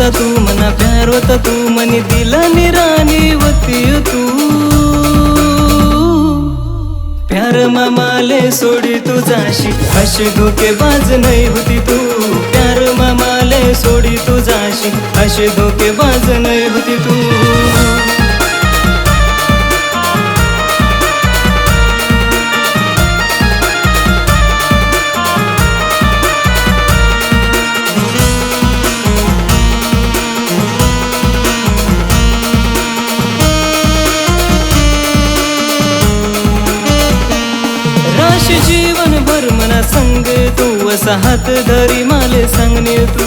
होता तू मना प्यार होता तू मनी दिला निराणी होती हो तू. प्यार मामाले सोडी तू जाशी अशी धोकेबाज नाही होती तू. प्यार मामाले सोडी तू जाशी अशी धोकेबाज नाही होती तू. आयुष्य जीवन भर मना संग तू असा हात धरी माले सांगणे तू.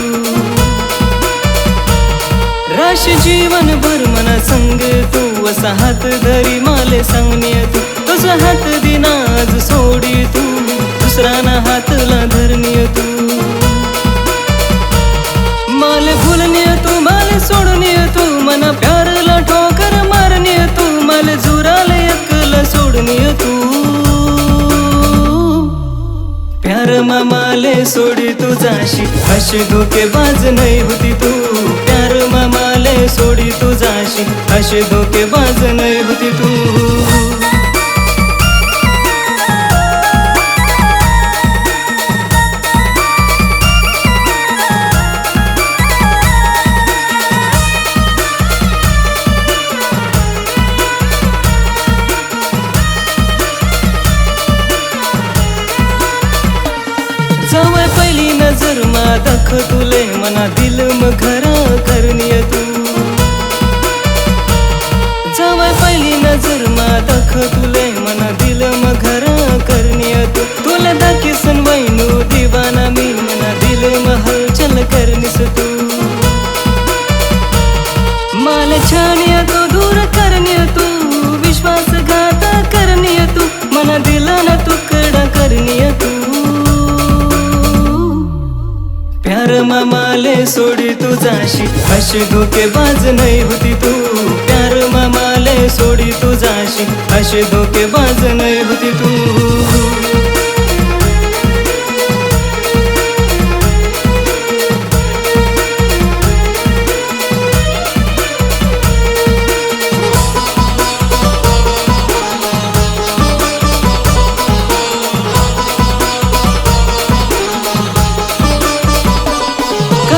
राशी जीवन भर मना संग तू असा हात धरी माले सांगणे तू. तुझा हात दिनाज सोडी तू दुसरा ना हातला धरणी तू. मामाले सोडी तू जाशी अशी धोकेबाज नाही होती तू. प्यार मामाले सोडी तू जाशी अशी धोकेबाज नाही होती तू. नजर दख तुले मना दिल मग घरा करनीय तू. जवळ पहिली नजर मा दख तुले मना दिल मग घरा करनीय तू. तुला दाखी वैनू दिवाना मी मना दिल महल चल करनीस तू. माल छानिय तू दूर करनीय तू. विश्वासघात करनीय तू. मना दिला मामाले सोडी तुझाशी अशी अशी धोकेबाज नाही होती तू.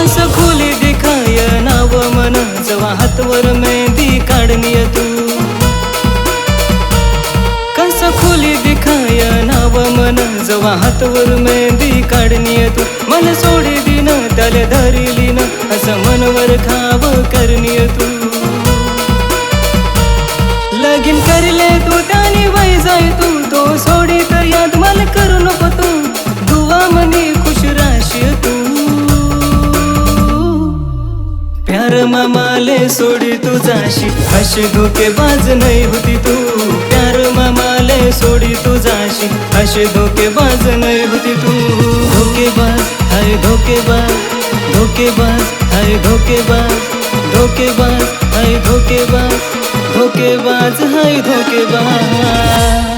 कस खोली दिखाय नाव मन जवा हातवर मेहंदी काढनीय तू. कस खोली दिखाय नाव मन जवा हातवर मेहंदी काढनीय तू. मन सोडी दिन त्याला धरिली न असं मनवर खाव करनीय तू. लगीन करले तू त्याने वय जाय तू तो सोडी तू जाशी अशी धोकेबाज नाही होती तू. प्यार मामाले सोडी तू जाशी अशी धोकेबाज नाही होती तू. धोकेबाज हाय धोकेबाज धोकेबाज हाय धोकेबाज धोकेबाज हाय धोकेबाज धोकेबाज हाय धोकेबाज